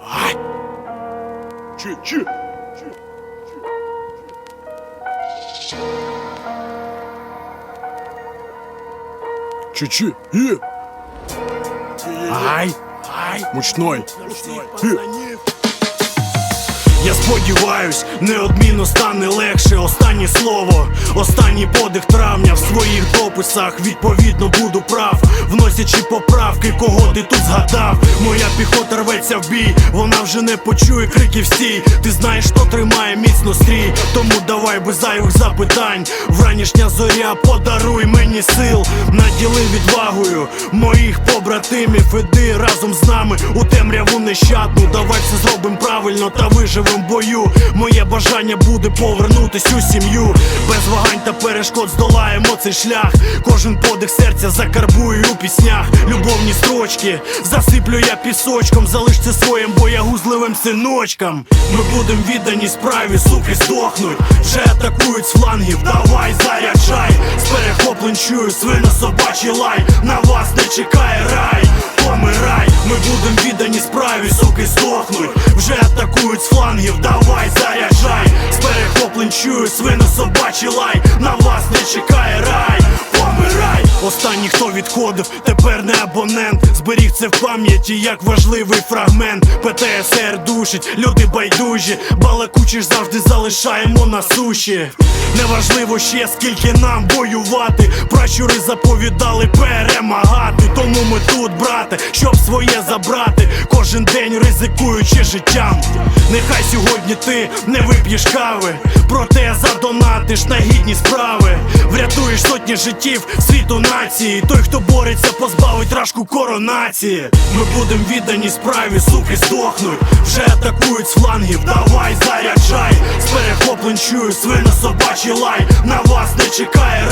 Ай! Чи, чи? Чи, чи? Є! Ай! Ай! Мучной! Є! Я сподіваюсь, неодмінно стане легше. Останнє слово, останній подих травня в своїх дописах. Відповідно буду прав, вносячи поправки, кого ти тут згадав. Моя піхота рветься в бій, вона вже не почує криків стій. Ти знаєш, хто тримає міцно стрій. Тому давай без зайвих запитань. Вранішня зоря, подаруй мені сил, наділи відвагою моїх побратимів. Іди разом з нами у темряву нещадну. Давай все зробим правильно та виживем в бою. Моє бажання буде повернутись у сім'ю. Без вагань та перешкод здолаємо цей шлях. Кожен подих серця закарбую у піснях. Любовні строчки засиплю я пісочком. Залиш це своїм боягузливим синочкам. Ми будем віддані справі, суки здохнуть. Вже атакують з флангів. Давай заряджай. З перехоплень чую свино собачий лай. На вас не чекає рай. Помирай, ми будем віддані справі, суки здохнуть. Вже атакують з флангів, давай заряджай. З перехоплень чую свино собачий лай. На вас не чекає рай. Помирай, останній, хто відходив, тепер не абонент. Зберіг це в пам'яті, як важливий фрагмент. ПТСР душить, люди байдужі, балакучі ж завжди залишаємо на суші. Неважливо ще скільки нам воювати. Пращури заповідали перемагати. Тому ми тут, брате, щоб своє забрати. Кожен день ризикуючи життям. Нехай сьогодні ти не вип'єш кави, проте задонатиш на гідні справи. Врятуєш сотні життів світу нації. Той, хто бореться, позбавить рашку коронації. Ми будем віддані справі, суки здохнуть. Вже атакують з флангів, давай заряджай. З перехоплень чую свино собачий лай. На вас не чекає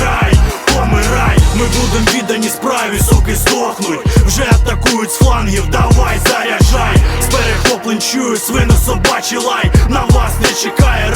ми будем віддані справі, суки здохнуть. Вже атакують з флангів, давай заряджай. З перехоплень чую свино собачий лай. На вас не чекає